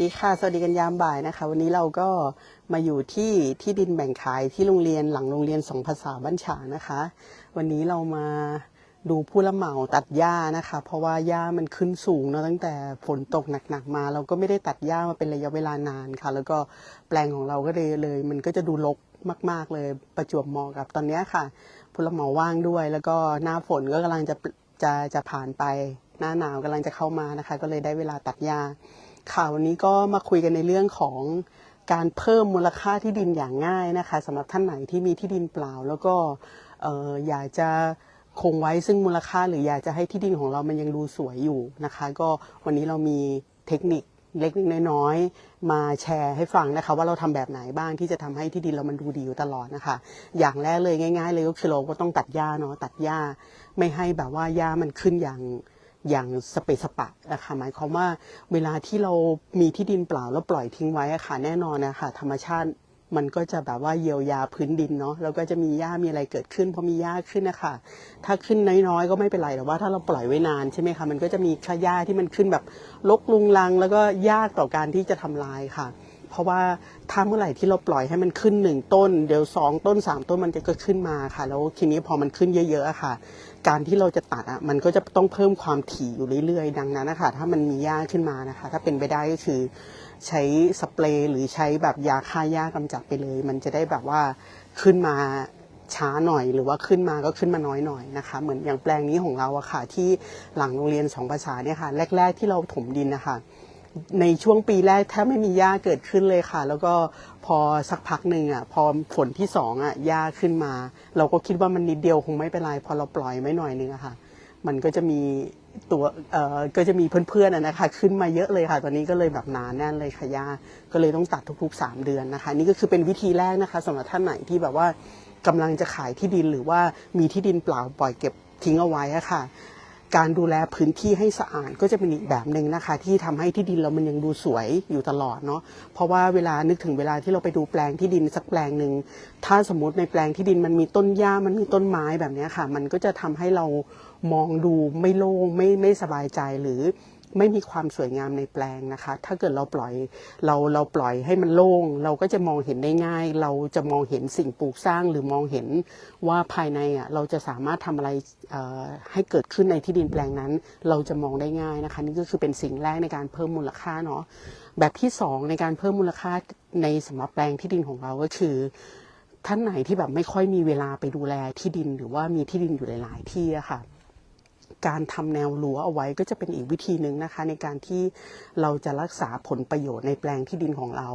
สวัสดีค่ะ สวัสดีกันยามบ่ายนะคะ วันนี้เราก็มาอยู่ที่ที่ดินแบ่งขายที่โรงเรียนหลังโรงเรียนสองภาษาบ้านฉางนะคะ วันนี้เรามาดูผู้รับเหมาตัดหญ้านะคะ เพราะว่าหญ้ามันขึ้นสูงเนอะตั้งแต่ฝนตกหนักๆมา เราก็ไม่ได้ตัดหญ้ามาเป็นระยะเวลานานค่ะ แล้วก็แปลงของเราก็เลยเลย มันก็จะดูรกมาก ๆเลยประจวบเหมาะกับตอนนี้ค่ะ ผู้รับเหมาว่างด้วย แล้วก็หน้าฝนก็กำลังจะจะจะผ่านไปหน้าหนาวกำลังจะเข้ามานะคะ ก็เลยได้เวลาตัดหญ้า ข่าววันนี้ก็มาคุยกันในเรื่องของการเพิ่มมูลค่าที่ดินอย่างง่ายนะคะสำหรับท่านไหนที่มีที่ดินเปล่า แล้วก็เอ่อยากจะคงไว้ซึ่งมูลค่าหรืออยากจะให้ที่ดินของเรามันยังดูสวยอยู่นะคะ ก็วันนี้เรามีเทคนิคเล็กๆน้อยๆมาแชร์ให้ฟังนะคะ ว่าเราทำแบบไหนบ้างที่จะทำให้ที่ดินเรามันดูดีอยู่ตลอดนะคะ อย่างแรกเลยง่าย ๆ เลยก็คือเราก็ต้องตัดหญ้าเนาะตัดหญ้าไม่ให้แบบว่าหญ้ามันขึ้นอย่าง อย่างสเปซสปะนะคะหมายความว่าเวลาที่เรามีที่ดินเปล่าแล้วปล่อยทิ้งไว้อะค่ะแน่นอนนะคะธรรมชาติมันก็จะแบบว่าเยียวยาพื้นดินเนาะแล้วก็จะมีหญ้ามีอะไรเกิดขึ้นพอมีหญ้าขึ้นนะคะถ้าขึ้นน้อยๆก็ไม่เป็นไรแต่ว่าถ้าเราปล่อยไว้นานใช่ไหมคะมันก็จะมีค่หญ้าที่มันขึ้นแบบลกลุงลัง แล้วก็ยากต่อการที่จะทำลายค่ะ เพราะว่าถ้าเมื่อไหร่ที่เราปล่อยให้มันขึ้นหนึ่งต้น เดี๋ยวสองต้นสามต้นมันจะก็ขึ้นมาค่ะ แล้วทีนี้พอมันขึ้นเยอะๆค่ะ การที่เราจะตัดอะมันก็จะต้องเพิ่มความถี่อยู่เรื่อยๆ ดังนั้นนะคะถ้ามันมีหญ้าขึ้นมานะคะ ถ้าเป็นไปได้ก็คือใช้สเปรย์หรือใช้แบบยาฆ่าหญ้ากำจัดไปเลย มันจะได้แบบว่าขึ้นมาช้าหน่อยหรือว่าขึ้นมาก็ขึ้นมาน้อยหน่อยนะคะ เหมือนอย่างแปลงนี้ของเราอะค่ะที่หลังโรงเรียนสองภาษาเนี่ยค่ะ แรก ๆที่เราถมดินนะคะ ในช่วงปีแรกแทบไม่มีหญ้าเกิดขึ้นเลยค่ะ แล้วก็พอสักพักหนึ่งอะพอฝนที่สองอะหญ้าขึ้นมา เราก็คิดว่ามันนิดเดียวคงไม่เป็นไรพอเราปล่อยไม่หน่อยนึงอะค่ะ มันก็จะมีตัวเอ่อก็จะมีเพื่อนๆอะนะคะ ขึ้นมาเยอะเลยค่ะ ตอนนี้ก็เลยแบบหนานแน่นเลยค่ะหญ้าก็เลยต้องตัดทุกๆ 3 เดือนนะคะ นี่ก็คือเป็นวิธีแรกนะคะสำหรับท่านไหนที่แบบว่ากำลังจะขายที่ดินหรือว่ามีที่ดินเปล่าปล่อยเก็บทิ้งเอาไว้ะค่ะ การดูแลพื้นที่ให้สะอาดก็จะเป็นอีกแบบหนึ่งนะคะ ที่ทำให้ที่ดินเรามันยังดูสวยอยู่ตลอดเนาะเพราะว่าเวลานึกถึงเวลาที่เราไปดูแปลงที่ดินสักแปลงหนึ่งถ้าสมมติในแปลงที่ดินมันมีต้นหญ้ามันมีต้นไม้แบบนี้ค่ะ มันก็จะทำให้เรามองดูไม่โล่งไม่ไม่สบายใจหรือ ไม่มีความสวยงามในแปลงนะคะ ถ้าเกิดเราปล่อยเราเราปล่อยให้มันโล่ง เราก็จะมองเห็นได้ง่าย เราจะมองเห็นสิ่งปลูกสร้างหรือมองเห็นว่าภายในอะเราจะสามารถทำอะไรให้เกิดขึ้นในที่ดินแปลงนั้น เราจะมองได้ง่ายนะคะ นี่ก็คือเป็นสิ่งแรกในการเพิ่มมูลค่าเนาะแบบที่สองในการเพิ่มมูลค่าในสำหรับแปลงที่ดินของเราก็คือท่านไหนที่แบบไม่ค่อยมีเวลาไปดูแลที่ดินหรือว่ามีที่ดินอยู่หลาย ๆ ที่อะค่ะ การทำแนวรั้วเอาไว้ก็จะเป็นอีกวิธีหนึ่งนะคะ ในการที่เราจะรักษาผลประโยชน์ในแปลงที่ดินของเรา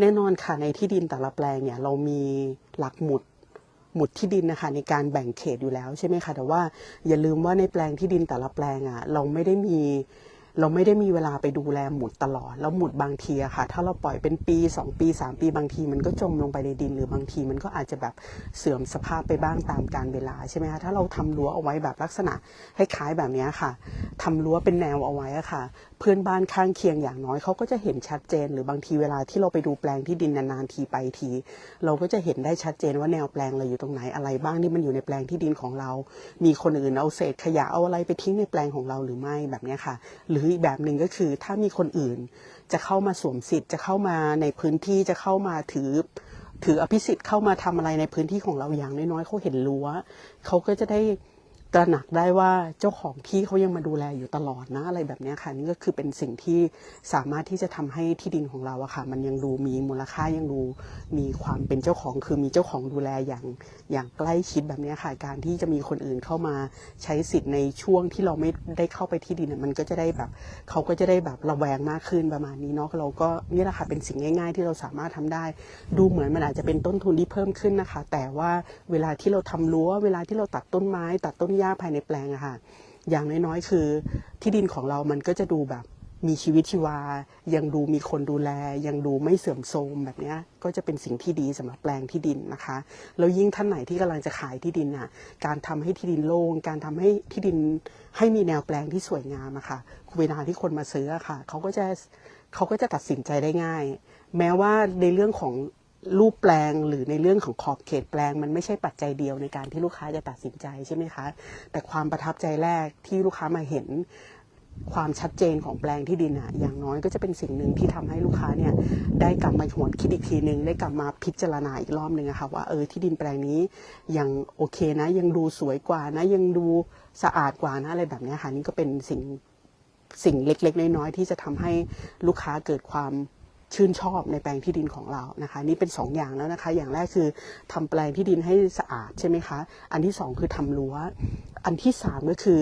แน่นอนค่ะในที่ดินแต่ละแปลงเนี่ยเรามีหลักหมุดหมุดที่ดินนะคะในการแบ่งเขตอยู่แล้วใช่ไหมคะแต่ว่าอย่าลืมว่าในแปลงที่ดินแต่ละแปลงอะเราไม่ได้มี เราไม่ได้มีเวลาไปดูแลหมุดตลอด แล้วหมุดบางทีอะค่ะ ถ้าเราปล่อยเป็นปี 2 ปี 3 ปีบางที มันก็จมลงไปในดิน หรือบางทีมันก็อาจจะแบบเสื่อมสภาพไปบ้างตามกาลเวลาใช่ไหมคะถ้าเราทำรั้วเอาไว้แบบลักษณะคล้ายๆแบบนี้ค่ะทำรั้วเป็นแนวเอาไว้อะค่ะ เพื่อนบ้านข้างเคียงอย่างน้อยเขาก็จะเห็นชัดเจน หรือบางทีเวลาที่เราไปดูแปลงที่ดินนานๆทีไปที เราก็จะเห็นได้ชัดเจนว่าแนวแปลงเราอยู่ตรงไหนอะไรบ้างที่มันอยู่ในแปลงที่ดินของเรา มีคนอื่นเอาเศษขยะเอาอะไรไปทิ้งในแปลงของเราหรือไม่แบบนี้ค่ะ หรืออีกแบบหนึ่งก็คือ ถ้ามีคนอื่นจะเข้ามาสวมสิทธิ์ จะเข้ามาในพื้นที่จะเข้ามาถือ ถืออภิสิทธิ์เข้ามาทำอะไรในพื้นที่ของเราอย่างน้อยๆเขาเห็นรั้วเขาก็จะได้ ตระหนักได้ว่าเจ้าของที่เขายังมาดูแลอยู่ตลอดนะอะไรแบบนี้ค่ะนี่ก็คือเป็นสิ่งที่สามารถที่จะทำให้ที่ดินของเราอะค่ะ มันยังดูมีมูลค่ายังดูมีความเป็นเจ้าของ คือมีเจ้าของดูแลอย่างอย่างใกล้ชิดแบบนี้ค่ะ การที่จะมีคนอื่นเข้ามาใช้สิทธิ์ในช่วงที่เราไม่ได้เข้าไปที่ดินมันก็จะได้แบบเขาก็จะได้แบบระแวงมากขึ้นประมาณนี้เนาะเราก็นี่แหละค่ะเป็นสิ่งง่าย ๆ ที่เราสามารถทำได้ ดูเหมือนมันอาจจะเป็นต้นทุนที่เพิ่มขึ้นนะคะ แต่ว่าเวลาที่เราทำรั้วเวลาที่เราตัดต้นไม้ตัดต้นหญ้าภายในแปลงอะค่ะอย่างน้อยๆ คือที่ดินของเรามันก็จะดูแบบมีชีวิตชีวา ยังดูมีคนดูแล ยังดูไม่เสื่อมโทรมแบบนี้ก็จะเป็นสิ่งที่ดีสำหรับแปลงที่ดินนะคะ แล้วยิ่งท่านไหนที่กำลังจะขายที่ดินน่ะ การทำให้ที่ดินโล่ง การทำให้ที่ดินให้มีแนวแปลงที่สวยงามอะค่ะเวลาที่คนมาซื้ออะค่ะ เขาก็จะเขาก็จะตัดสินใจได้ง่าย แม้ว่าในเรื่องของ รูปแปลงหรือในเรื่องของขอบเขตแปลง มันไม่ใช่ปัจจัยเดียวในการที่ลูกค้าจะตัดสินใจใช่ไหมคะ แต่ความประทับใจแรกที่ลูกค้ามาเห็นความชัดเจนของแปลงที่ดินอะอย่างน้อยก็จะเป็นสิ่งหนึ่งที่ทำให้ลูกค้าเนี่ยได้กลับมาหวนคิดอีกทีหนึ่งได้กลับมาพิจารณาอีกรอบหนึ่งอะค่ะว่าเออที่ดินแปลงนี้ยังโอเคนะ ยังดูสวยกว่านะ ยังดูสะอาดกว่านะอะไรแบบนี้ค่ะนี่ก็เป็นสิ่งสิ่งเล็กๆ น้อยๆที่จะทำให้ลูกค้าเกิดความ ชื่นชอบในแปลงที่ดินของเรานะคะ นี่เป็นสองอย่างแล้วนะคะ อย่างแรกคือทำแปลงที่ดินให้สะอาดใช่ไหมคะ อันที่สองคือทำรั้ว อันที่สามก็คือ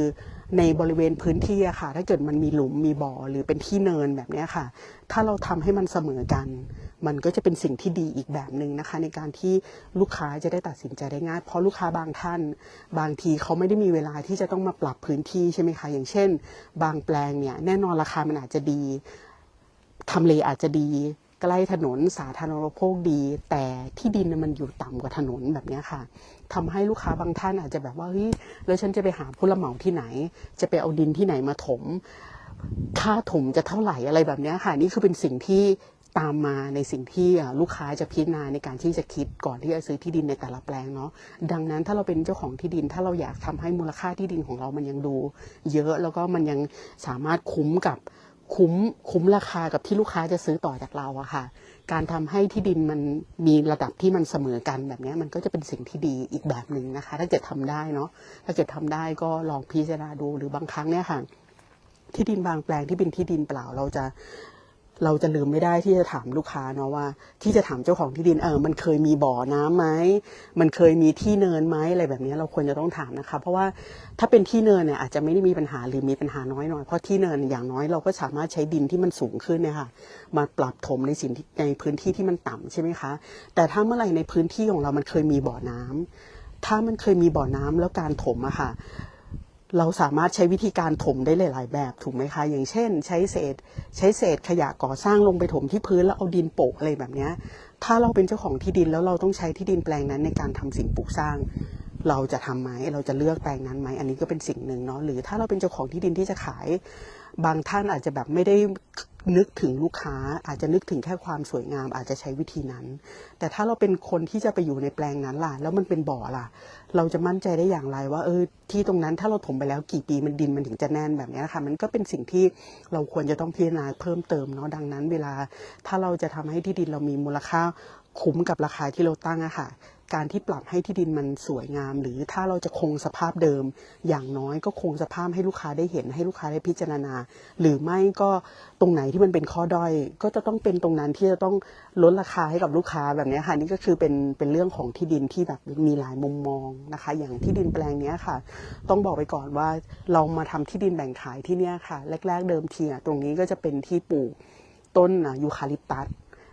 ในบริเวณพื้นที่อะค่ะ ถ้าเกิดมันมีหลุมมีบ่อหรือเป็นที่เนินแบบนี้ค่ะ ถ้าเราทำให้มันเสมอกัน มันก็จะเป็นสิ่งที่ดีอีกแบบหนึ่งนะคะ ในการที่ลูกค้าจะได้ตัดสินใจได้ง่าย เพราะลูกค้าบางท่าน บางทีเขาไม่ได้มีเวลาที่จะต้องมาปรับพื้นที่ใช่ไหมคะ อย่างเช่น บางแปลงเนี่ยแน่นอนราคามันอาจจะดี ทำเลอาจจะดีใกล้ถนนสาธารณูปโภคดี แต่ที่ดินมันอยู่ต่ำกว่าถนนแบบนี้ค่ะทำให้ลูกค้าบางท่านอาจจะแบบว่าเฮ้ยแล้วฉันจะไปหาผู้รับเหมาที่ไหน จะไปเอาดินที่ไหนมาถม ค่าถมจะเท่าไหร่อะไรแบบนี้ค่ะ นี่คือเป็นสิ่งที่ตามมาในสิ่งที่ลูกค้าจะพิจารณาในการที่จะคิดก่อนที่จะซื้อที่ดินในแต่ละแปลงเนาะดังนั้นถ้าเราเป็นเจ้าของที่ดิน ถ้าเราอยากทำให้มูลค่าที่ดินของเรามันยังดู เยอะแล้วก็มันยังสามารถคุ้มกับ คุ้มคุ้มราคากับที่ลูกค้าจะซื้อต่อจากเราอะค่ะ การทำให้ที่ดินมันมีระดับที่มันเสมอกันแบบนี้มันก็จะเป็นสิ่งที่ดีอีกแบบหนึ่งนะคะ ถ้าเกิดทำได้เนาะถ้าเกิดทำได้ก็ลองพิจารณาดูหรือบางครั้งเนี่ยค่ะที่ดินบางแปลงที่เป็นที่ดินเปล่าเราจะ เราจะลืมไม่ได้ที่จะถามลูกค้าเนาะว่า ที่จะถามเจ้าของที่ดินเออมันเคยมีบ่อน้ำไหมมันเคยมีที่เนินไหมอะไรแบบนี้เราควรจะต้องถามนะคะ เพราะว่าถ้าเป็นที่เนินเนี่ยอาจจะไม่ได้มีปัญหาหรือมีปัญหาน้อยหน่อยเพราะที่เนินอย่างน้อยเราก็สามารถใช้ดินที่มันสูงขึ้นเนี่ยค่ะมาปรับถมในสิ่งในพื้นที่ที่มันต่ำใช่ไหมคะ แต่ถ้าเมื่อไหร่ในพื้นที่ของเรามันเคยมีบ่อน้ำถ้ามันเคยมีบ่อน้ำแล้วการถมอะค่ะ เราสามารถใช้วิธีการถมได้หลาย ๆ แบบถูกไหมคะ อย่างเช่น ใช้เศษ ใช้เศษขยะก่อสร้างลงไปถมที่พื้นแล้วเอาดินโปะอะไรแบบนี้ ถ้าเราเป็นเจ้าของที่ดินแล้วเราต้องใช้ที่ดินแปลงนั้นในการทำสิ่งปลูกสร้าง เราจะทำไหมเราจะเลือกแปลงนั้นไหมอันนี้ก็เป็นสิ่งหนึ่งเนาะหรือถ้าเราเป็นเจ้าของที่ดินที่จะขาย บางท่านอาจจะแบบไม่ได้ นึกถึงลูกค้าอาจจะนึกถึงแค่ความสวยงาม อาจจะใช้วิธีนั้น แต่ถ้าเราเป็นคนที่จะไปอยู่ในแปลงนั้นล่ะ แล้วมันเป็นบ่อล่ะ เราจะมั่นใจได้อย่างไรว่าเออที่ตรงนั้นถ้าเราถมไปแล้วกี่ปีมันดินมันถึงจะแน่นแบบนี้ยค่ะมันก็เป็นสิ่งที่เราควรจะต้องพิจารณาเพิ่มเติมเนาะดังนั้น เวลาถ้าเราจะทำให้ที่ดินเรามีมูลค่าคุ้มกับราคาที่เราตั้งอะค่ะการที่ปรับให้ที่ดินมันสวยงาม หรือถ้าเราจะคงสภาพเดิม อย่างน้อยก็คงสภาพให้ลูกค้าได้เห็น ให้ลูกค้าได้พิจารณา หรือไม่ก็ตรงไหนที่มันเป็นข้อด้อย ก็จะต้องเป็นตรงนั้นที่จะต้องลดราคาให้กับลูกค้าแบบนี้ค่ะนี่ก็คือเป็นเป็นเรื่องของที่ดินที่แบบมีหลายมุมมองนะคะ อย่างที่ดินแปลงนี้ค่ะ ต้องบอกไปก่อนว่าเรามาทำที่ดินแบ่งขายที่นี้ยค่ะ แรก ๆ เดิมทีตรงนี้ก็จะเป็นที่ปลูกต้นยูคาลิปตัส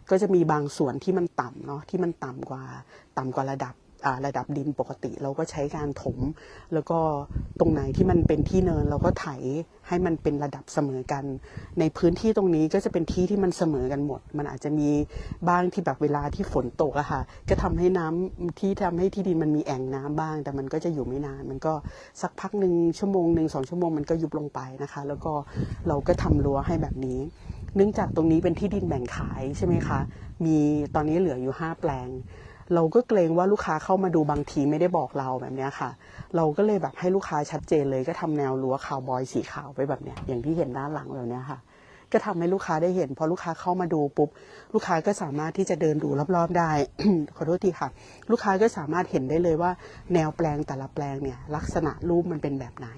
ก็จะมีบางส่วนที่มันต่ำเนาะที่มันต่ำกว่าต่ำกว่าระดับระดับดินปกติ เราก็ใช้การถม แล้วก็ตรงไหนที่มันเป็นที่เนินเราก็ไถให้มันเป็นระดับเสมอกัน ในพื้นที่ตรงนี้ก็จะเป็นที่ที่มันเสมอกันหมด มันอาจจะมีบ้างที่แบบเวลาที่ฝนตกอะค่ะ ก็ทำให้น้ำที่ทำให้ที่ดินมันมีแอ่งน้ำบ้าง แต่มันก็จะอยู่ไม่นาน มันก็สักพักหนึ่งชั่วโมงหนึ่งสองชั่วโมงมันก็ยุบลงไปนะคะ แล้วก็เราก็ทำรั้วให้แบบนี้ เนื่องจากตรงนี้เป็นที่ดินแบ่งขายใช่ไหมคะ มีตอนนี้เหลืออยู่ 5 แปลง เราก็เกรงว่าลูกค้าเข้ามาดูบางทีไม่ได้บอกเราแบบนี้ค่ะ เราก็เลยแบบให้ลูกค้าชัดเจนเลยก็ทำแนวรั้วคาวบอยสีขาวไปแบบเนี้ยอย่างที่เห็นด้านหลังแบบเนี้ยค่ะ ก็ทำให้ลูกค้าได้เห็น พอลูกค้าเข้ามาดูปุ๊บ ลูกค้าก็สามารถที่จะเดินดูรอบๆได้ ขอโทษทีค่ะ ลูกค้าก็สามารถเห็นได้เลยว่า แนวแปลงแต่ละแปลงเนี่ยลักษณะรูปมันเป็นแบบไหน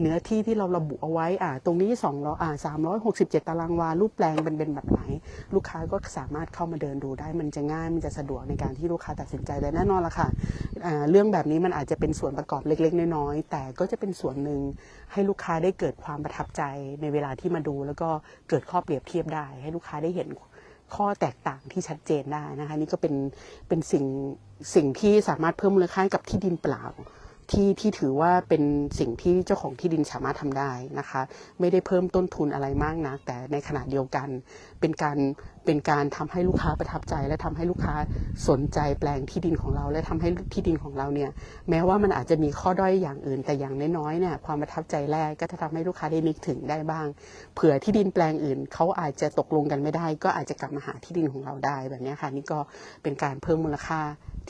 เนื้อที่ที่เราระบุเอาไว้อ่าตรงนี้2อ่า367ตารางวารูปแปลงเป็นเป็นแบบไหน ลูกค้าก็สามารถเข้ามาเดินดูได้มันจะง่ายมันจะสะดวกในการที่ลูกค้าตัดสินใจแต่แน่นอนละค่ะ เรื่องแบบนี้มันอาจจะเป็นส่วนประกอบเล็ก ๆ น้อยๆแต่ก็จะเป็นส่วนหนึ่งให้ลูกค้าได้เกิดความประทับใจในเวลาที่มาดู แล้วก็เกิดข้อเปรียบเทียบได้ ให้ลูกค้าได้เห็นข้อแตกต่างที่ชัดเจนได้นะคะนี่ก็เป็นเป็นสิ่งสิ่งที่สามารถเพิ่มมูลค่าให้กับที่ดินเปล่า ที่ที่ถือว่าเป็นสิ่งที่เจ้าของที่ดินสามารถทำได้นะคะ ไม่ได้เพิ่มต้นทุนอะไรมากนะแต่ในขณะเดียวกันเป็นการเป็นการทำให้ลูกค้าประทับใจ และทำให้ลูกค้าสนใจแปลงที่ดินของเรา และทำให้ที่ดินของเราเนี่ยแม้ว่ามันอาจจะมีข้อด้อยอย่างอื่น แต่อย่างน้อยๆเนี่ยความประทับใจแรกก็จะทำให้ลูกค้าได้นึกถึงได้บ้าง เผื่อที่ดินแปลงอื่นเขาอาจจะตกลงกันไม่ได้ ก็อาจจะกลับมาหาที่ดินของเราได้แบบนี้ค่ะนี่ก็เป็นการเพิ่มมูลค่า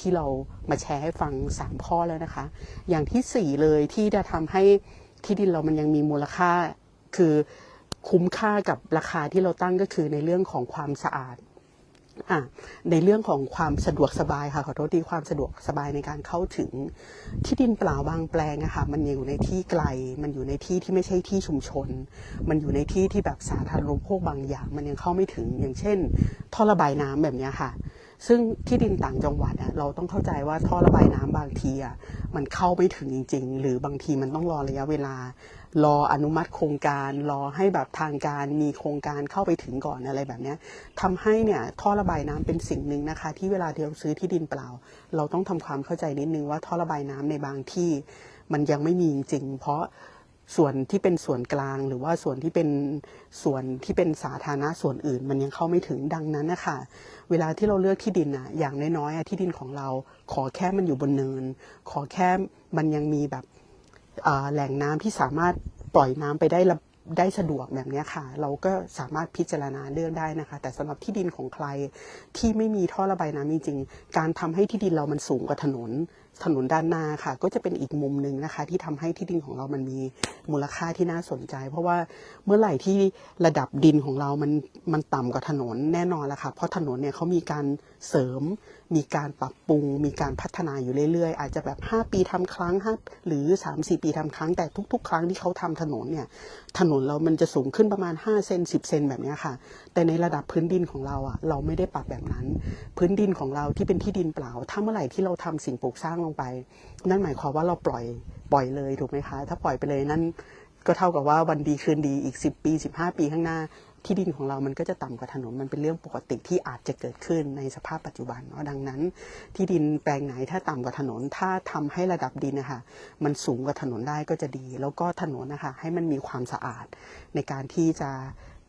ที่เรามาแชร์ให้ฟัง 3 ข้อแล้วนะคะ อย่างที่ 4 เลยที่จะทำให้ที่ดินเรามันยังมีมูลค่า คือคุ้มค่ากับราคาที่เราตั้งก็คือในเรื่องของความสะอาดในเรื่องของความสะดวกสบายค่ะขอโทษทีความสะดวกสบายในการเข้าถึงที่ดินเปล่าบางแปลงอะค่ะมันอยู่ในที่ไกล มันอยู่ในที่ที่ไม่ใช่ที่ชุมชน มันอยู่ในที่ที่แบบสาธารณูปโภคบางอย่าง มันยังเข้าไม่ถึงอย่างเช่นท่อระบายน้ำแบบนี้ค่ะ ซึ่งที่ดินต่างจังหวัดเราต้องเข้าใจว่าท่อระบายน้ำบางทีมันเข้าไม่ถึงจริง ๆ หรือบางทีมันต้องรอระยะเวลา รออนุมัติโครงการรอให้แบบทางการมีโครงการเข้าไปถึงก่อนอะไรแบบนี้ยทำให้เนี่ยท่อระบายน้ำเป็นสิ่งหนึ่งนะคะ ที่เวลาที่เราซื้อที่ดินเปล่า เราต้องทำความเข้าใจนิดนึงว่าท่อระบายน้ำในบางที่ มันยังไม่มีจริงเพราะ ส่วนที่เป็นส่วนกลาง หรือว่าส่วนที่เป็นส่วนที่เป็นสาธารณะส่วนอื่น มันยังเข้าไม่ถึงดังนั้นนะคะเวลาที่เราเลือกที่ดินอะอย่างน้อยๆที่ดินของเรา ขอแค่มันอยู่บนเนิน ขอแค่มันยังมีแบบแหล่งน้ำที่สามารถปล่อยน้ำไปได้ได้สะดวกแบบนี้ค่ะ เราก็สามารถพิจารณาเลือกได้นะคะ แต่สำหรับที่ดินของใครที่ไม่มีท่อระบายน้ำจริงๆการทำให้ที่ดินเรามันสูงกว่าถนนถนนด้านหน้าค่ะ ก็จะเป็นอีกมุมหนึ่งนะคะ ที่ทำให้ที่ดินของเรามันมีมูลค่าที่น่าสนใจ เพราะว่าเมื่อไหร่ที่ระดับดินของเรามันมันต่ำกว่าถนนแน่นอนล้วค่ะ เพราะถนนเนี่ยเขามีการเสริม มีการปรับปรุง มีการพัฒนาอยู่เรื่อยๆ อาจจะแบบ 5 ปีทำครั้งห้าหรือ 3-4 ปีทำครั้งแต่ทุก ๆ ครั้งที่เขาทำถนนเนี่ยถนนเรามันจะสูงขึ้นประมาณ5เซน10เซนแบบนี้ค่ะ แต่ในระดับพื้นดินของเราอะเราไม่ได้ปรับแบบนั้น พื้นดินของเราที่เป็นที่ดินเปล่า ถ้าเมื่อไหร่ที่เราทำสิ่งปลูกสร้างลงไป นั่นหมายความว่าเราปล่อยปล่อยเลยถูกไหมคะ ถ้าปล่อยไปเลยนั่นก็เท่ากับว่าวันดีคืนดีอีก 10 ปี 15 ปีข้างหน้า ที่ดินของเรามันก็จะต่ำกว่าถนนมันเป็นเรื่องปกติที่อาจจะเกิดขึ้นในสภาพปัจจุบันเนาะดังนั้น ที่ดินแปลงไหนถ้าต่ำกว่าถนน ถ้าทำให้ระดับดินนะคะมันสูงกว่าถนนได้ก็จะดี แล้วก็ถนนนะคะให้มันมีความสะอาดในการที่จะ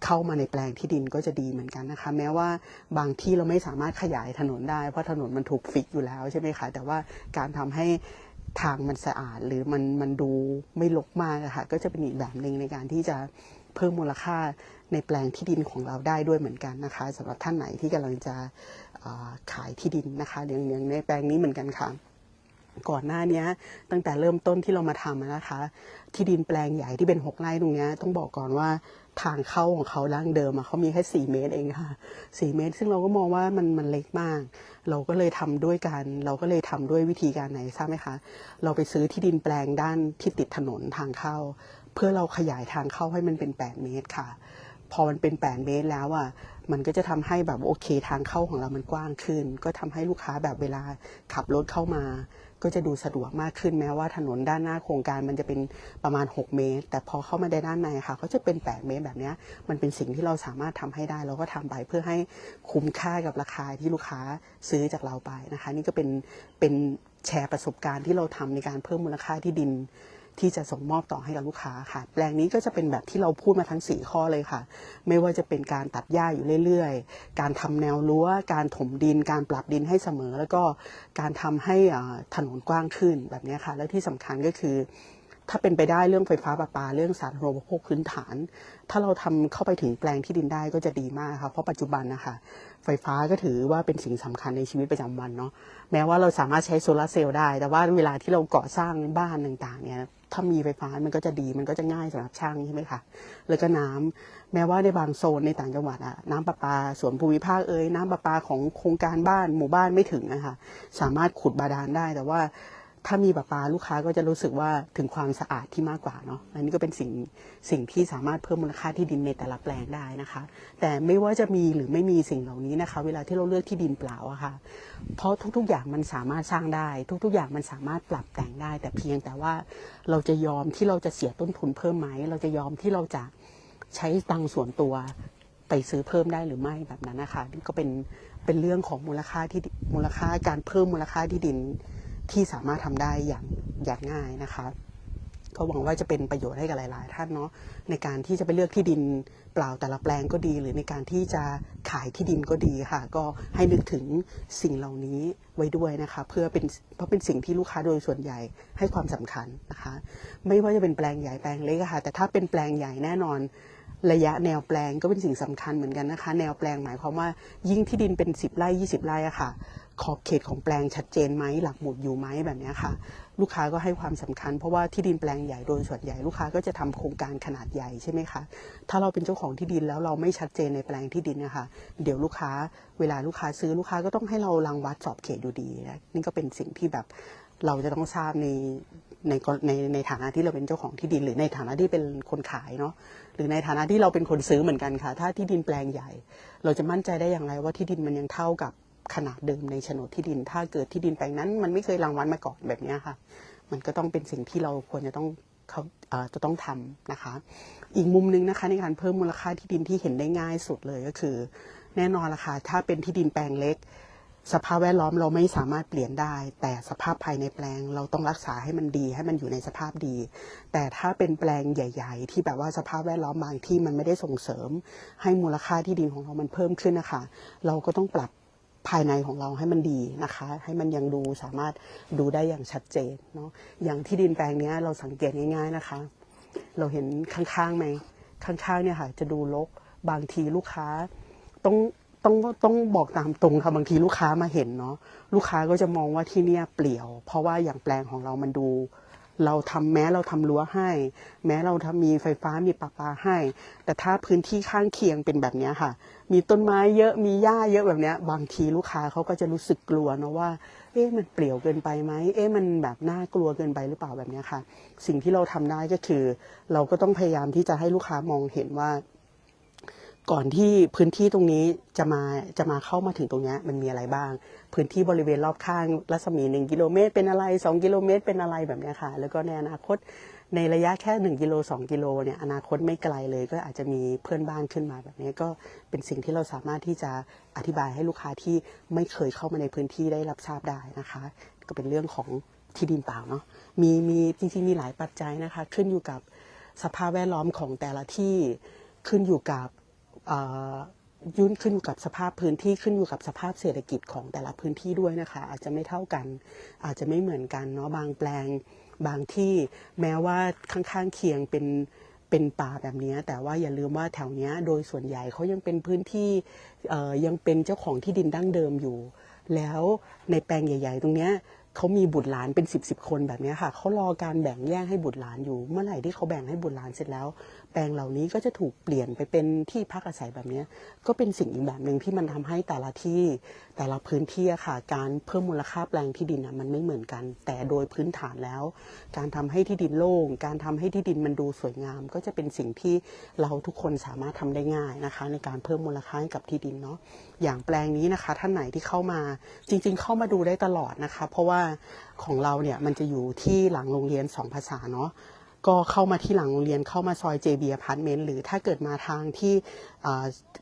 เข้ามาในแปลงที่ดินก็จะดีเหมือนกันนะคะ แม้ว่าบางที่เราไม่สามารถขยายถนนได้ เพราะถนนมันถูกฟิกอยู่แล้วใช่ไหมคะแต่ว่าการทำให้ทางมันสะอาดหรือมันมันดูไม่รกมากะค่ะก็จะเป็นอีกแบบหนึ่งในการที่จะเพิ่มมูลค่าในแปลงที่ดินของเราได้ด้วยเหมือนกันนะคะสำหรับท่านไหนที่กำลังจะขายที่ดินนะคะอย่างอย่างในแปลงนี้เหมือนกันค่ะก่อนหน้านี้ตั้งแต่เริ่มต้นที่เรามาทำนะคะ ที่ดินแปลงใหญ่ที่เป็นหกไร่ตรงนี้ต้องบอกก่อนว่า ทางเข้าของเขาดั้งเดิมอะเขามีแค่สี่เมตรเองค่ะสี่เมตร ซึ่งเราก็มองว่ามันมันเล็กมาก เราก็เลยทำด้วยกันเราก็เลยทำด้วยวิธีการไหนทราบไหมคะ เราไปซื้อที่ดินแปลงด้านที่ติดถนนทางเข้า เพื่อเราขยายทางเข้าให้มันเป็น 8 เมตรค่ะ พอมันเป็น 8 เมตรแล้วอะมันก็จะทำให้แบบโอเคทางเข้าของเรามันกว้างขึ้น ก็ทำให้ลูกค้าแบบเวลาขับรถเข้ามา ก็จะดูสะดวกมากขึ้นแม้ว่าถนนด้านหน้าโครงการมันจะเป็นประมาณ 6 เมตร แต่พอเข้ามาในด้านในค่ะก็จะเป็น 8 เมตรแบบนี้มันเป็นสิ่งที่เราสามารถทำให้ได้เราก็ทำไปเพื่อให้คุ้มค่ากับราคาที่ลูกค้าซื้อจากเราไปนะคะ นี่ก็เป็นเป็นแชร์ประสบการณ์ที่เราทำในการเพิ่มมูลค่าที่ดิน ที่จะส่งมอบต่อให้กับลูกค้าค่ะ แปลงนี้ก็จะเป็นแบบที่เราพูดมาทั้ง 4 ข้อเลยค่ะ ไม่ว่าจะเป็นการตัดหญ้าอยู่เรื่อยๆ การทำแนวรั้ว การถมดิน การปรับดินให้เสมอ แล้วก็การทำให้ถนนกว้างขึ้นแบบนี้ค่ะ และที่สำคัญก็คือ ถ้าเป็นไปได้เรื่องไฟฟ้าประปาเรื่องสาธารณูปโภคพื้นฐาน ถ้าเราทำเข้าไปถึงแปลงที่ดินได้ก็จะดีมากค่ะเพราะปัจจุบันนะคะไฟฟ้าก็ถือว่าเป็นสิ่งสำคัญในชีวิตประจำวันเนาะแม้ว่าเราสามารถใช้โซลาร์เซลล์ได้ แต่ว่าเวลาที่เราก่อสร้างบ้านต่างๆเนี่ยถ้ามีไฟฟ้ามันก็จะดีมันก็จะง่ายสำหรับช่างใช่ไหมคะแล้วก็น้ำแม้ว่าในบางโซนในต่างจังหวัดอะน้ำประปาส่วนภูมิภาคเอ่ยน้ำประปาของโครงการบ้านหมู่บ้านไม่ถึงนะคะสามารถขุดบาดาลได้แต่ว่า ถ้ามีประปาลูกค้าก็จะรู้สึกว่าถึงความสะอาดที่มากกว่าเนาะอันนี้ก็เป็นสิ่งสิ่งที่สามารถเพิ่มมูลค่าที่ดินในแต่ละแปลงได้นะคะ แต่ไม่ว่าจะมีหรือไม่มีสิ่งเหล่านี้นะคะ เวลาที่เราเลือกที่ดินเปล่าอะค่ะ เพราะทุกๆอย่างมันสามารถสร้างได้ ทุกๆอย่างมันสามารถปรับแต่งได้ แต่เพียงแต่ว่าเราจะยอมที่เราจะเสียต้นทุนเพิ่มไหมเราจะยอมที่เราจะใช้ตังส่วนตัวไปซื้อเพิ่มได้หรือไม่แบบนั้นนะคะนี่ก็เป็นเป็นเรื่องของมูลค่าที่มูลค่าการเพิ่มมูลค่าที่ดิน ที่สามารถทำได้อย่างอย่างง่ายนะคะก็หวังว่าจะเป็นประโยชน์ให้กับหลาย ๆ ท่านเนาะในการที่จะไปเลือกที่ดินเปล่าแต่ละแปลงก็ดี หรือในการที่จะขายที่ดินก็ดีค่ะ ก็ให้นึกถึงสิ่งเหล่านี้ไว้ด้วยนะคะ เพื่อเป็นเพราะเป็นสิ่งที่ลูกค้าโดยส่วนใหญ่ให้ความสำคัญนะคะ ไม่ว่าจะเป็นแปลงใหญ่แปลงเล็กค่ะ แต่ถ้าเป็นแปลงใหญ่แน่นอนระยะแนวแปลงก็เป็นสิ่งสำคัญเหมือนกันนะคะ แนวแปลงหมายความว่ายิ่งที่ดินเป็น 10ไร่20ไร่อะค่ะ ขอบเขตของแปลงชัดเจนไหมหลักหมุดอยู่ไหมแบบนี้ค่ะ ลูกค้าก็ให้ความสำคัญ เพราะว่าที่ดินแปลงใหญ่โดยส่วนใหญ่ลูกค้าก็จะทำโครงการขนาดใหญ่ใช่ไหมคะถ้าเราเป็นเจ้าของที่ดินแล้วเราไม่ชัดเจนในแปลงที่ดินนะคะเดี๋ยวลูกค้าเวลาลูกค้าซื้อลูกค้าก็ต้องให้เรารังวัดสอบเขตอยู่ดีนะนี่ก็เป็นสิ่งที่แบบเราจะต้องทราบในในในในฐานะที่เราเป็นเจ้าของที่ดิน หรือในฐานะที่เป็นคนขายเนาะหรือในฐานะที่เราเป็นคนซื้อเหมือนกันค่ะ ถ้าที่ดินแปลงใหญ่ เราจะมั่นใจได้อย่างไรว่าที่ดินมันยังเท่ากับ ขนาดเดิมในโฉนดที่ดิน ถ้าเกิดที่ดินแปลงนั้น มันไม่เคยรังวัดมาก่อนแบบนี้ค่ะ มันก็ต้องเป็นสิ่งที่เราควรจะต้องเขาจะต้องทำนะคะ อีกมุมหนึงนะคะในการเพิ่มมูลค่าที่ดินที่เห็นได้ง่ายสุดเลยก็คือ แน่นอนละค่ะถ้าเป็นที่ดินแปลงเล็ก สภาพแวดล้อมเราไม่สามารถเปลี่ยนได้ แต่สภาพภายในแปลงเราต้องรักษาให้มันดีให้มันอยู่ในสภาพดี แต่ถ้าเป็นแปลงใหญ่ ๆ ที่แบบว่าสภาพแวดล้อมบางที่มันไม่ได้ส่งเสริม ให้มูลค่าที่ดินของเรามันเพิ่มขึ้นนะคะ เราก็ต้องปรับ ภายในของเราให้มันดีนะคะ ให้มันยังดูสามารถดูได้อย่างชัดเจนเนาะอย่างที่ดินแปลงนี้เราสังเกตง่าย ๆนะคะ เราเห็นข้างๆไหมข้างๆเนี่ยค่ะจะดูรกบางทีลูกค้าต้องต้องต้องบอกตามตรงค่ะบางทีลูกค้ามาเห็นเนาะลูกค้าก็จะมองว่าที่เนี่ยเปลี่ยว เพราะว่าอย่างแปลงของเรามันดู เราทำแม้เราทำรั้วให้ แม้เราทำมีไฟฟ้ามีประปาให้ แต่ถ้าพื้นที่ข้างเคียงเป็นแบบนี้ค่ะ มีต้นไม้เยอะมีหญ้าเยอะแบบเนี้ย บางทีลูกค้าเขาก็จะรู้สึกกลัวเนาะว่า เอ๊ะมันเปลี่ยวเกินไปไหมเอ๊ะมันแบบน่ากลัวเกินไปหรือเปล่าแบบเนี้ยค่ะ สิ่งที่เราทำได้ก็คือ เราก็ต้องพยายามที่จะให้ลูกค้ามองเห็นว่า ก่อนที่พื้นที่ตรงนี้จะมาจะมาเข้ามาถึงตรงนี้มันมีอะไรบ้าง พื้นที่บริเวณรอบข้างรัศมีหนึ่งกิโลเมตรเป็นอะไรสองกิโลเมตรเป็นอะไรแบบนี้ค่ะ แล้วก็ในอนาคต ในระยะแค่หนึ่งกิโลสองกิโลเนี่ยอนาคตไม่ไกลเลยก็อาจจะมีเพื่อนบ้านขึ้นมาแบบนี้ก็เป็นสิ่งที่เราสามารถที่จะอธิบายให้ลูกค้าที่ไม่เคยเข้ามาในพื้นที่ได้รับทราบได้นะคะ ก็เป็นเรื่องของที่ดินเปล่าเนาะมีมีจริงๆมีหลายปัจจัยนะคะ ขึ้นอยู่กับสภาพแวดล้อมของแต่ละที่ขึ้นอยู่กับยุ่นขึ้นอยู่กับสภาพพื้นที่ขึ้นอยู่กับสภาพเศรษฐกิจของแต่ละพื้นที่ด้วยนะคะ อาจจะไม่เท่ากัน อาจจะไม่เหมือนกันเนาะบางแปลง บางที่แม้ว่าข้างๆเคียงเป็นเป็นป่าแบบนี้ แต่ว่าอย่าลืมว่าแถวเนี้ยโดยส่วนใหญ่เขายังเป็นพื้นที่ยังเป็นเจ้าของที่ดินดั้งเดิมอยู่ แล้วในแปลงใหญ่ ๆ ตรงเนี้ย เขามีบุตรหลานเป็นสิบสิบคนแบบนี้ค่ะเขารอการแบ่งแยกให้บุตรหลานอยู่ เมื่อไหร่ที่เขาแบ่งให้บุตรหลานเสร็จแล้ว แปลงเหล่านี้ก็จะถูกเปลี่ยนไปเป็นที่พักอาศัยแบบนี้ ก็เป็นสิ่งอีกแบบหนึ่งที่มันทำให้แต่ละที่แต่ละพื้นที่ค่ะ การเพิ่มมูลค่าแปลงที่ดินอะมันไม่เหมือนกัน แต่โดยพื้นฐานแล้ว การทำให้ที่ดินโล่ง การทำให้ที่ดินมันดูสวยงาม ก็จะเป็นสิ่งที่เราทุกคนสามารถทำได้ง่ายนะคะ ในการเพิ่มมูลค่าให้กับที่ดินเนาะ อย่างแปลงนี้นะคะ ท่านไหนที่เข้ามาจริง ๆ เข้ามาดูได้ตลอดนะคะ เพราะว่าของเราเนี่ยมันจะอยู่ที่หลังโรงเรียนสองภาษาเนาะก็เข้ามาที่หลังโรงเรียนเข้ามาซอย JB Apartment หรือถ้าเกิดมาทางที่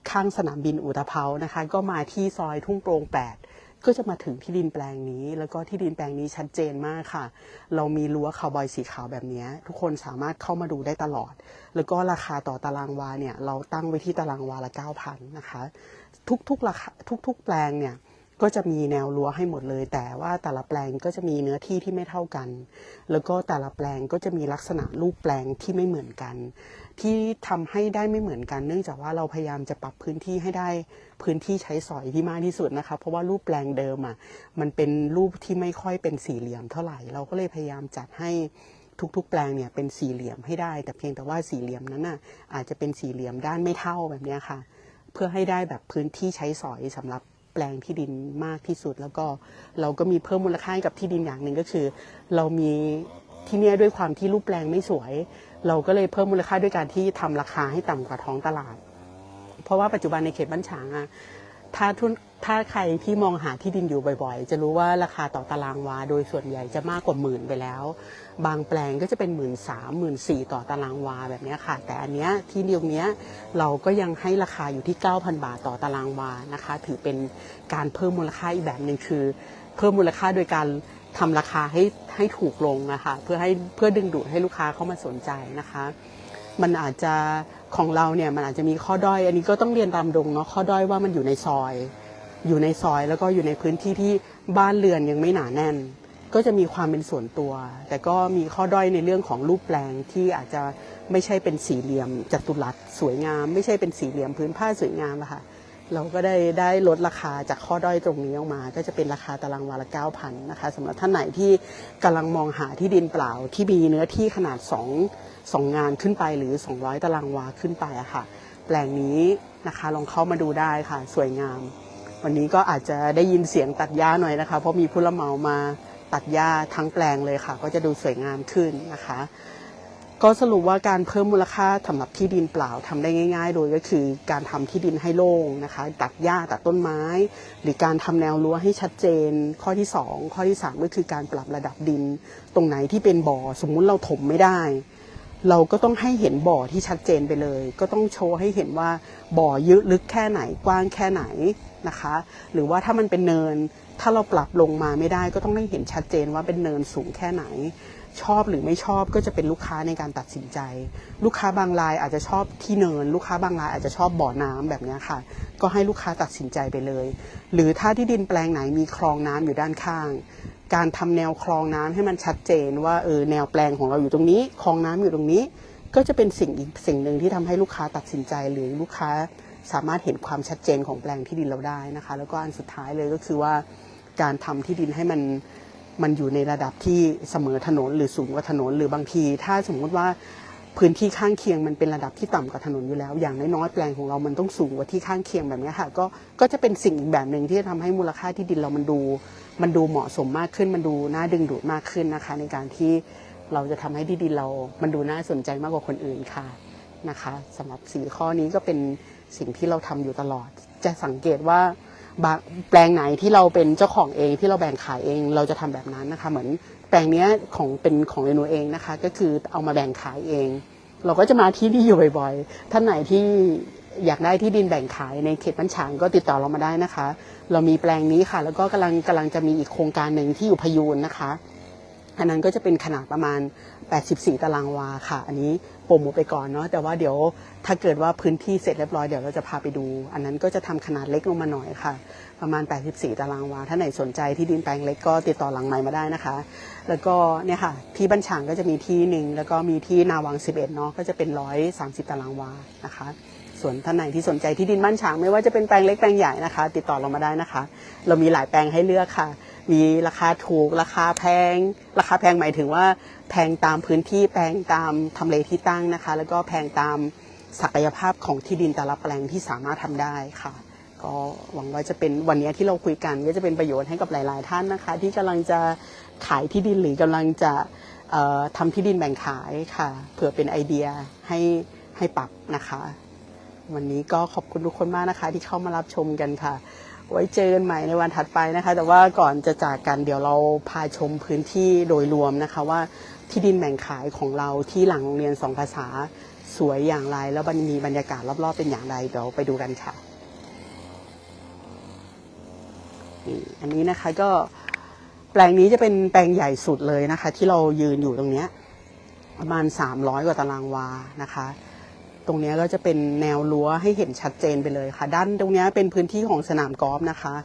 ข้างสนามบินอุตภเปานะคะ ก็มาที่ซอยทุ่งโปร่ง8 ก็จะมาถึงที่ดินแปลงนี้ แล้วก็ที่ดินแปลงนี้ชัดเจนมากค่ะ เรามีรั้วคาวบอยสีขาวแบบนี้ ทุกคนสามารถเข้ามาดูได้ตลอด แล้วก็ราคาต่อตารางวาเนี่ย เราตั้งไว้ที่ตารางวาละ 9,000นะคะ ทุกๆราคาทุก ๆ แปลงเนี่ยก็จะมีแนวรั้วให้หมดเลย แต่ว่าแต่ละแปลงก็จะมีเนื้อที่ที่ไม่เท่ากัน แล้วก็แต่ละแปลงก็จะมีลักษณะรูปแปลงที่ไม่เหมือนกัน ที่ทำให้ได้ไม่เหมือนกัน เนื่องจากว่าเราพยายามจะปรับพื้นที่ให้ได้พื้นที่ใช้สอยที่มากที่สุดนะคะเพราะว่ารูปแปลงเดิมอะมันเป็นรูปที่ไม่ค่อยเป็นสี่เหลี่ยมเท่าไหร่ เราก็เลยพยายามจัดให้ทุกๆ แปลงเนี่ยเป็นสี่เหลี่ยมให้ได้ แต่เพียงแต่ว่าสี่เหลี่ยมนั้นน่ะอาจจะเป็นสี่เหลี่ยมด้านไม่เท่าแบบนี้ค่ะ เพื่อให้ได้แบบพื้นที่ใช้สอยสำหรับแปลงที่ดินมากที่สุด แล้วก็เราก็มีเพิ่มมูลค่าให้กับที่ดินอย่างหนึ่งก็คือ เรามีที่เนี่ยด้วยความที่รูปแปลงไม่สวย เราก็เลยเพิ่มมูลค่าด้วยการที่ทำราคาให้ต่ำกว่าท้องตลาด เพราะว่าปัจจุบันในเขตบ้านฉางอะถ้าทุนถ้าใครที่มองหาที่ดินอยู่บ่อยๆ จะรู้ว่าราคาต่อตารางวา โดยส่วนใหญ่จะมากกว่าหมื่นไปแล้ว บางแปลงก็จะเป็นหมื่นสามหมื่นสี่ต่อตารางวาแบบนี้ค่ะ แต่อันเนี้ยที่เดียวเนี้ยเราก็ยังให้ราคาอยู่ที่ 9,000 บาทต่อตารางวานะคะ ถือเป็นการเพิ่มมูลค่าอีกแบบหนึ่งคือ เพิ่มมูลค่าโดยการทำราคาให้ให้ถูกลงนะคะเพื่อให้เพื่อดึงดูดให้ลูกค้าเข้ามาสนใจนะคะ มันอาจจะของเราเนี่ยมันอาจจะมีข้อด้อย อันนี้ก็ต้องเรียนตามตรงเนาะข้อด้อยว่ามันอยู่ในซอย อยู่ในซอยแล้วก็อยู่ในพื้นที่ที่บ้านเรือนยังไม่หนาแน่น ก็จะมีความเป็นส่วนตัว แต่ก็มีข้อด้อยในเรื่องของรูปแปลงที่อาจจะไม่ใช่เป็นสี่เหลี่ยมจัตุรัสสวยงาม ไม่ใช่เป็นสี่เหลี่ยมพื้นผ้าสวยงามอะค่ะเราก็ได้ได้ลดราคาจากข้อด้อยตรงนี้ออกมา ก็จะเป็นราคาตารางวาละ9,000นะคะสำหรับท่านไหนที่กำลังมองหาที่ดินเปล่าที่มีเนื้อที่ขนาด 2 2 งานขึ้นไปหรือ 200 ตารางวาขึ้นไปอะค่ะ แปลงนี้นะคะลองเข้ามาดูได้ค่ะ สวยงาม วันนี้ก็อาจจะได้ยินเสียงตัดหญ้าหน่อยนะคะ เพราะมีผู้รับเมามา ตัดหญ้าทั้งแปลงเลยค่ะ ก็จะดูสวยงามขึ้นนะคะ ก็สรุปว่าการเพิ่มมูลค่าสำหรับที่ดินเปล่าทำได้ง่าย ๆ โดยก็คือการทำที่ดินให้โล่งนะคะ ตัดหญ้าตัดต้นไม้ หรือการทำแนวรั้วให้ชัดเจน ข้อที่ 2 ข้อที่ 3 ก็คือการปรับระดับดิน ตรงไหนที่เป็นบ่อสมมุติเราถมไม่ได้เราก็ต้องให้เห็นบ่อที่ชัดเจนไปเลย ก็ต้องโชว์ให้เห็นว่าบ่อยึลึกแค่ไหนกว้างแค่ไหนนะคะ หรือว่าถ้ามันเป็นเนิน ถ้าเราปรับลงมาไม่ได้ก็ต้องให้เห็นชัดเจนว่าเป็นเนินสูงแค่ไหน ชอบหรือไม่ชอบก็จะเป็นลูกค้าในการตัดสินใจ ลูกค้าบางรายอาจจะชอบที่เนิน ลูกค้าบางรายอาจจะชอบบ่อน้ำแบบนี้ค่ะ ก็ให้ลูกค้าตัดสินใจไปเลย หรือถ้าที่ดินแปลงไหนมีคลองน้ำอยู่ด้านข้างการทำแนวคลองน้ำให้มันชัดเจนว่าเออแนวแปลงของเราอยู่ตรงนี้คลองน้ำอยู่ตรงนี้ ก็จะเป็นสิ่งอีกสิ่งหนึ่งที่ทำให้ลูกค้าตัดสินใจหรือลูกค้าสามารถเห็นความชัดเจนของแปลงที่ดินเราได้นะคะ แล้วก็อันสุดท้ายเลยก็คือว่า การทำที่ดินให้มันมันอยู่ในระดับที่เสมอถนนหรือสูงกว่าถนน หรือบางที ถ้าสมมติว่าพื้นที่ข้างเคียงมันเป็นระดับที่ต่ำกว่าถนนอยู่แล้ว อย่างน้อยๆแปลงของเรามันต้องสูงกว่าที่ข้างเคียงแบบนี้ค่ะก็ก็จะเป็นสิ่งอีกแบบหนึ่งที่จะทำให้มูลค่าที่ดินเรามันดู มันดูเหมาะสมมากขึ้น มันดูน่าดึงดูดมากขึ้นนะคะ ในการที่เราจะทำให้ที่ดินเรา มันดูน่าสนใจมากกว่าคนอื่นค่ะนะคะสำหรับสี่ข้อนี้ก็เป็นสิ่งที่เราทำอยู่ตลอด จะสังเกตว่า แปลงไหนที่เราเป็นเจ้าของเองที่เราแบ่งขายเอง เราจะทำแบบนั้นนะคะ เหมือนแปลงเนี้ยของเป็นของเรนูเองนะคะ ก็คือเอามาแบ่งขายเอง เราก็จะมาที่นี่อยู่บ่อยๆท่านไหนที่อยากได้ที่ดินแบ่งขายในเขตบ้านฉางก็ติดต่อเรามาได้นะคะ เรามีแปลงนี้ค่ะ แล้วก็กำลังกำลังจะมีอีกโครงการหนึ่งที่อยู่พยูนนะคะ อันนั้นก็จะเป็นขนาดประมาณ 84 ตารางวาค่ะ อันนี้โปรโมทไปก่อนเนาะแต่ว่าเดี๋ยวถ้าเกิดว่าพื้นที่เสร็จเรียบร้อยเดี๋ยวเราจะพาไปดู อันนั้นก็จะทำขนาดเล็กลงมาหน่อยค่ะ ประมาณ 84 ตารางวา ถ้าไหนสนใจที่ดินแปลงเล็กก็ติดต่อหลังไม้มาได้นะคะ แล้วก็เนี่ยค่ะ ที่บ้านฉางก็จะมีที่หนึ่งแล้วก็มีที่นาวัง 11 เนาะก็จะเป็น 130 ตารางวานะคะส่วนท่านไหนที่สนใจที่ดินบ้านฉางไม่ว่าจะเป็นแปลงเล็กแปลงใหญ่นะคะ ติดต่อเรามาได้นะคะ เรามีหลายแปลงให้เลือกค่ะ มีราคาถูกราคาแพง ราคาแพงหมายถึงว่า แพงตามพื้นที่แพงตามทำเลที่ตั้งนะคะ แล้วก็แพงตามศักยภาพของที่ดินแต่ละแปลงที่สามารถทำได้ค่ะ ก็หวังว่าจะเป็นวันนี้ที่เราคุยกันก็จะเป็นประโยชน์ให้กับหลาย ๆ ท่านนะคะ ที่กำลังจะขายที่ดินหรือกำลังจะเอ่อทำที่ดินแบ่งขายค่ะ เผื่อเป็นไอเดียให้ให้ปรับนะคะ วันนี้ก็ขอบคุณทุกคนมากนะคะ ที่เข้ามารับชมกันค่ะ ไว้เจอกันใหม่ในวันถัดไปนะคะ แต่ว่าก่อนจะจากกันเดี๋ยวเราพาชมพื้นที่โดยรวมนะคะว่าที่ดินแบ่งขายของเราที่หลังโรงเรียนสองภาษาสวยอย่างไร แล้วมันมีบรรยากาศรอบๆเป็นอย่างไรเดี๋ยวไปดูกันค่ะอันนี้นะคะก็แปลงนี้จะเป็นแปลงใหญ่สุดเลยนะคะ ที่เรายืนอยู่ตรงเนี้ยประมาณ 300 กว่าตารางวานะคะ ตรงนี้ก็จะเป็นแนวรั้วให้เห็นชัดเจนไปเลยค่ะ ด้านตรงนี้เป็นพื้นที่ของสนามกอล์ฟนะคะ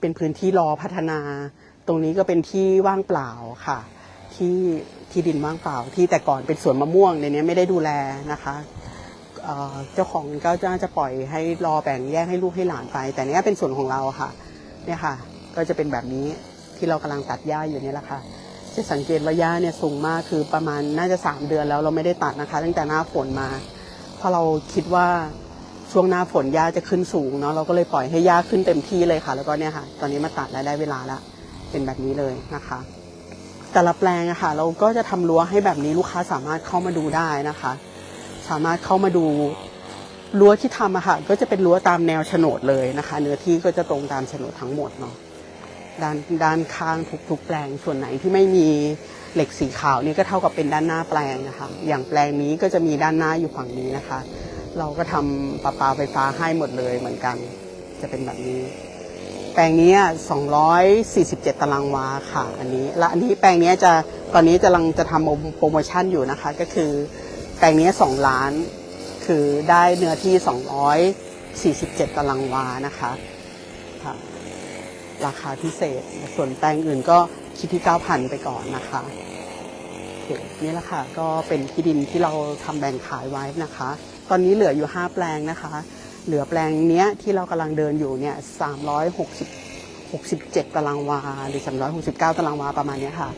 เป็นพื้นที่รอพัฒนา ตรงนี้ก็เป็นที่ว่างเปล่าค่ะ ที่ที่ดินว่างเปล่า ที่แต่ก่อนเป็นสวนมะม่วงในนี้ไม่ได้ดูแลนะคะเเจ้าของก็จะจะปล่อยให้รอแบ่งแยกให้ลูกให้หลานไป แต่นี้เป็นส่วนของเราค่ะเนี่ยค่ะ ก็จะเป็นแบบนี้ที่เรากำลังตัดหญ้าอยู่นี่แหละค่ะจะสังเกตว่าหญ้าเนี่ยสูงมากคือประมาณน่าจะสามเดือนแล้วเราไม่ได้ตัดนะคะ ตั้งแต่หน้าฝนมา ราะเราคิดว่าช่วงหน้าฝนหญ้าจะขึ้นสูงเนาะเราก็เลยปล่อยให้หญ้าขึ้นเต็มที่เลยค่ะ แล้วก็เนี่ยค่ะ ตอนนี้มาตัดแล้วได้เวลาแล้วเป็นแบบนี้เลยนะคะ แต่ละแปลงอะค่ะ เราก็จะทำรั้วให้แบบนี้ลูกค้าสามารถเข้ามาดูได้นะคะ สามารถเข้ามาดูรั้วที่ทำอะค่ะ ก็จะเป็นรั้วตามแนวโฉนดเลยนะคะ เนื้อที่ก็จะตรงตามโฉนดทั้งหมดเนาะด้านด้านข้างทุกๆแปลงส่วนไหนที่ไม่มี เหล็กสีขาวนี่ก็เท่ากับเป็นด้านหน้าแปลงนะคะ อย่างแปลงนี้ก็จะมีด้านหน้าอยู่ฝั่งนี้นะคะ เราก็ทำประปาไฟฟ้าให้หมดเลยเหมือนกัน จะเป็นแบบนี้ แปลงนี้ 247 ตารางวาค่ะ อันนี้และอันนี้แปลงนี้จะตอนนี้กำลังจะทำโปรโมชั่นอยู่นะคะ ก็คือแปลงนี้ 2 ล้าน คือได้เนื้อที่ 247 ตารางวานะคะค่ะราคาพิเศษ ส่วนแปลงอื่นก็คิดที่ 9,000 ไปก่อนนะคะ เคนี่แหละค่ะ ก็เป็นที่ดินที่เราทำแบ่งขายไว้นะคะ ตอนนี้เหลืออยู่ 5 แปลงนะคะ เหลือแปลงเนี้ยที่เรากำลังเดินอยู่เนี่ย360 67ตารางวาหรือ369ตารางวาประมาณนี้ค่ะ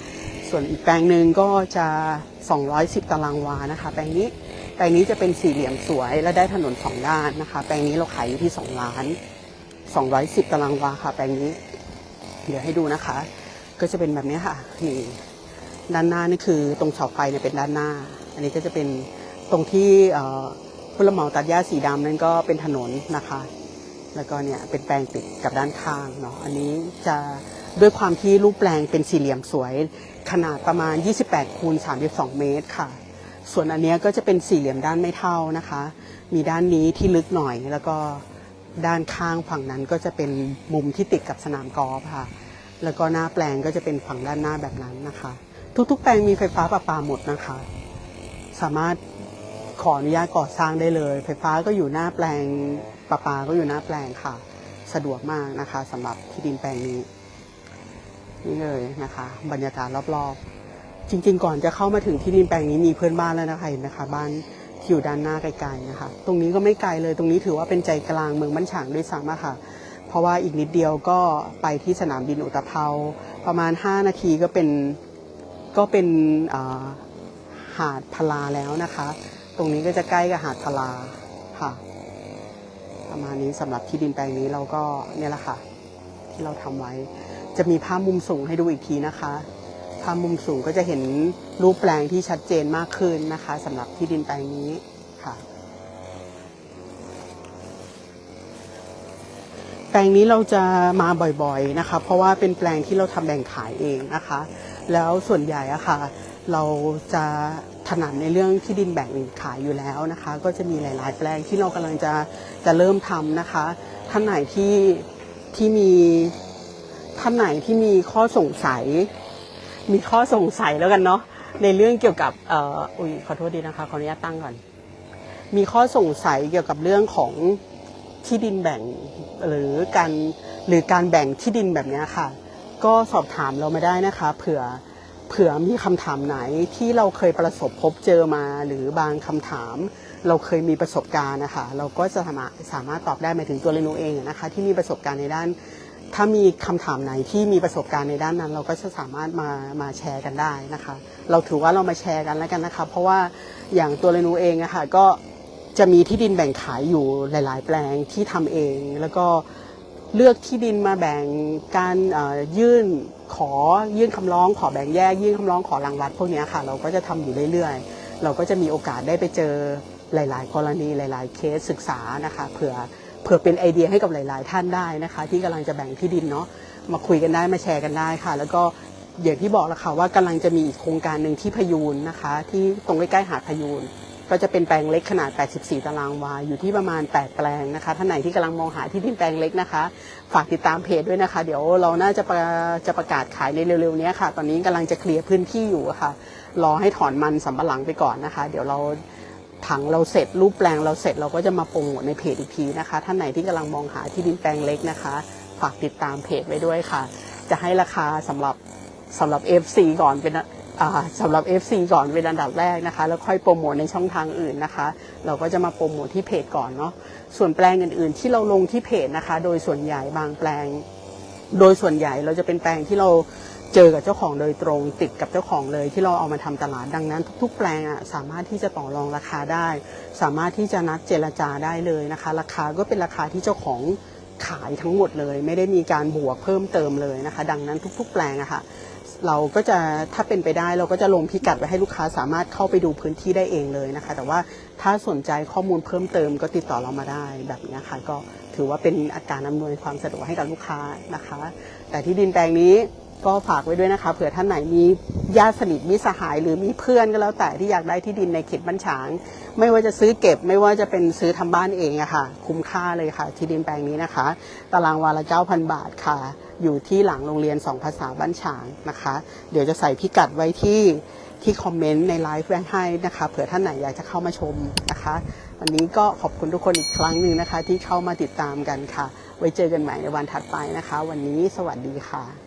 ส่วนอีกแปลงหนึ่งก็จะ210ตารางวานะคะ แปลงนี้แปลงนี้จะเป็นสี่เหลี่ยมสวยและได้ถนนสองด้านนะคะ แปลงนี้เราขายอยู่ที่2ล้าน210ตารางวาค่ะ แปลงนี้ เดี๋ยวให้ดูนะคะ ก็จะเป็นแบบนี้ค่ะนี่ ด้านหน้านี่คือตรงเสาไฟเนี่ยเป็นด้านหน้า อันนี้ก็จะเป็นตรงที่ผู้รับเหมาตัดหญ้าสีดำนั่นก็เป็นถนนนะคะ แล้วก็เนี่ยเป็นแปลงติดกับด้านข้างเนาะอันนี้จะด้วยความที่รูปแปลงเป็นสี่เหลี่ยมสวย ขนาดประมาณ 28คูณ32 เมตรค่ะ ส่วนอันเนี้ยก็จะเป็นสี่เหลี่ยมด้านไม่เท่านะคะ มีด้านนี้ที่ลึกหน่อยแล้วก็ด้านข้างฝั่งนั้นก็จะเป็นมุมที่ติดกับสนามกอล์ฟค่ะ แล้วก็หน้าแปลงก็จะเป็นฝั่งด้านหน้าแบบนั้นนะคะ ทุกๆ แปลงมีไฟฟ้าประปาหมดนะคะ สามารถขออนุญาตก่อสร้างได้เลย ไฟฟ้าก็อยู่หน้าแปลงประปาก็อยู่หน้าแปลงค่ะ สะดวกมากนะคะสำหรับที่ดินแปลงนี้ นี่เลยนะคะ บรรยากาศรอบๆ จริง ๆ ก่อนจะเข้ามาถึงที่ดินแปลงนี้มีเพื่อนบ้านแล้วนะคะเห็นนะคะ บ้านที่อยู่ด้านหน้าไกลๆนะคะ ตรงนี้ก็ไม่ไกลเลยตรงนี้ถือว่าเป็นใจกลางเมืองบ้านฉางด้วยซ้ำค่ะ เพราะว่าอีกนิดเดียวก็ไปที่สนามบินอุตภเปาประมาณ 5 นาทีก็เป็น ก็เป็นหาดพลาแล้วนะคะ ตรงนี้ก็จะใกล้กับหาดพลาค่ะ ประมาณนี้สำหรับที่ดินแปลงนี้เราก็เนี่ยแหละค่ะ ที่เราทำไว้ จะมีภาพมุมสูงให้ดูอีกทีนะคะภาพมุมสูงก็จะเห็นรูปแปลงที่ชัดเจนมากขึ้นนะคะสำหรับที่ดินแปลงนี้ค่ะ แปลงนี้เราจะมาบ่อยๆนะคะ เพราะว่าเป็นแปลงที่เราทำแบ่งขายเองนะคะ แล้วส่วนใหญ่อะค่ะ เราจะถนัดในเรื่องที่ดินแบ่งขายอยู่แล้วนะคะ ก็จะมีหลาย ๆ แปลงที่เรากำลังจะจะเริ่มทำนะคะ ท่านไหนที่ที่มีท่านไหนที่มีข้อสงสัย มีข้อสงสัยแล้วกันเนาะในเรื่องเกี่ยวกับเอ่ออุ้ยขอโทษดีนะคะขออนุญาตตั้งก่อน มีข้อสงสัยเกี่ยวกับเรื่องของที่ดินแบ่งหรือการหรือการแบ่งที่ดินแบบนี้ค่ะ ก็สอบถามเรามาได้นะคะเผื่อเผื่อมีคำถามไหนที่เราเคยประสบพบเจอมา หรือบางคำถาม เราเคยมีประสบการณ์นะคะเราก็จะสามารถสามารถตอบได้หมายถึงตัวเรนูเองนะคะ ที่มีประสบการณ์ในด้าน ถ้ามีคำถามไหนที่มีประสบการณ์ในด้านนั้น เราก็จะสามารถมามาแชร์กันได้นะคะ เราถือว่าเรามาแชร์กันแล้วกันนะคะ เพราะว่าอย่างตัวเรนูเองอะคะก็จะมีที่ดินแบ่งขายอยู่หลาย ๆ แปลงที่ทำเองแล้วก็ เลือกที่ดินมาแบ่งการยื่นขอยื่นคำร้อง ขอแบ่งแยกยื่นคำร้องขอรางวัดพวกนี้ค่ะ เราก็จะทำอยู่เรื่อยๆ เราก็จะมีโอกาสได้ไปเจอหลาย ๆ กรณีหลาย ๆ เคสศึกษานะคะเผื่อเผื่อเป็นไอเดียให้กับหลาย ๆ ท่านได้นะคะ ที่กำลังจะแบ่งที่ดินเนาะมาคุยกันได้มาแชร์กันได้ค่ะ แล้วก็อย่างที่บอกแล้วค่ะว่ากำลังจะมีอีกโครงการหนึ่งที่พยูนนะคะ ที่ตรงใกล้ๆหาดพยูน ก็จะเป็นแปลงเล็กขนาด 84 ตารางวา อยู่ที่ประมาณ 8 แปลงนะคะ ท่านไหนที่กำลังมองหาที่ดินแปลงเล็กนะคะ ฝากติดตามเพจด้วยนะคะ เดี๋ยวเราน่าจะประจะประกาศขายในเร็วๆนี้ค่ะ ตอนนี้กำลังจะเคลียร์พื้นที่อยู่ค่ะ รอให้ถอนมันสำปะหลังไปก่อนนะคะ เดี๋ยวเราผังเราเสร็จรูปแปลงเราเสร็จเราก็จะมาโปรโมทในเพจอีกทีนะคะ ท่านไหนที่กำลังมองหาที่ดินแปลงเล็กนะคะ ฝากติดตามเพจไว้ด้วยค่ะ จะให้ราคาสำหรับสำหรับ FC ก่อนเป็น สำหรับ FC ก่อนเป็นอันดับแรกนะคะ แล้วค่อยโปรโมทในช่องทางอื่นนะคะ เราก็จะมาโปรโมทที่เพจก่อนเนาะส่วนแปลงอื่นๆ ที่เราลงที่เพจนะคะ โดยส่วนใหญ่บางแปลง โดยส่วนใหญ่เราจะเป็นแปลงที่เราเจอกับเจ้าของโดยตรงติดกับเจ้าของเลยที่เราเอามาทำตลาดดังนั้น ทุกๆ แปลงอะสามารถที่จะต่อรองราคาได้ สามารถที่จะนัดเจรจาได้เลยนะคะ ราคาก็เป็นราคาที่เจ้าของขายทั้งหมดเลย ไม่ได้มีการบวกเพิ่มเติมเลยนะคะ ดังนั้นทุก ๆ แปลงอะค่ะ เราก็จะถ้าเป็นไปได้เราก็จะลงพิกัดไว้ให้ลูกค้าสามารถเข้าไปดูพื้นที่ได้เองเลยนะคะ แต่ว่าถ้าสนใจข้อมูลเพิ่มเติมก็ติดต่อเรามาได้แบบนี้ค่ะก็ถือว่าเป็นอาการอำนวยความสะดวกให้กับลูกค้านะคะ แต่ที่ดินแปลงนี้ ก็ฝากไว้ด้วยนะคะเผื่อท่านไหนมีญาติสนิทมิสหาย หรือมีเพื่อนก็แล้วแต่ที่อยากได้ที่ดินในเขตบ้านฉาง ไม่ว่าจะซื้อเก็บไม่ว่าจะเป็นซื้อทำบ้านเองอะค่ะ คุ้มค่าเลยค่ะ ที่ดินแปลงนี้นะคะ ตารางวาละ9,000บาทค่ะ อยู่ที่หลังโรงเรียน2ภาษาบ้านฉางนะคะ เดี๋ยวจะใส่พิกัดไว้ที่ที่คอมเมนต์ในไลฟ์ไว้ให้นะคะเผื่อท่านไหนอยากจะเข้ามาชมนะคะ วันนี้ก็ขอบคุณทุกคนอีกครั้งหนึ่งนะคะ ที่เข้ามาติดตามกันค่ะ ไว้เจอกันใหม่ในวันถัดไปนะคะ วันนี้สวัสดีค่ะ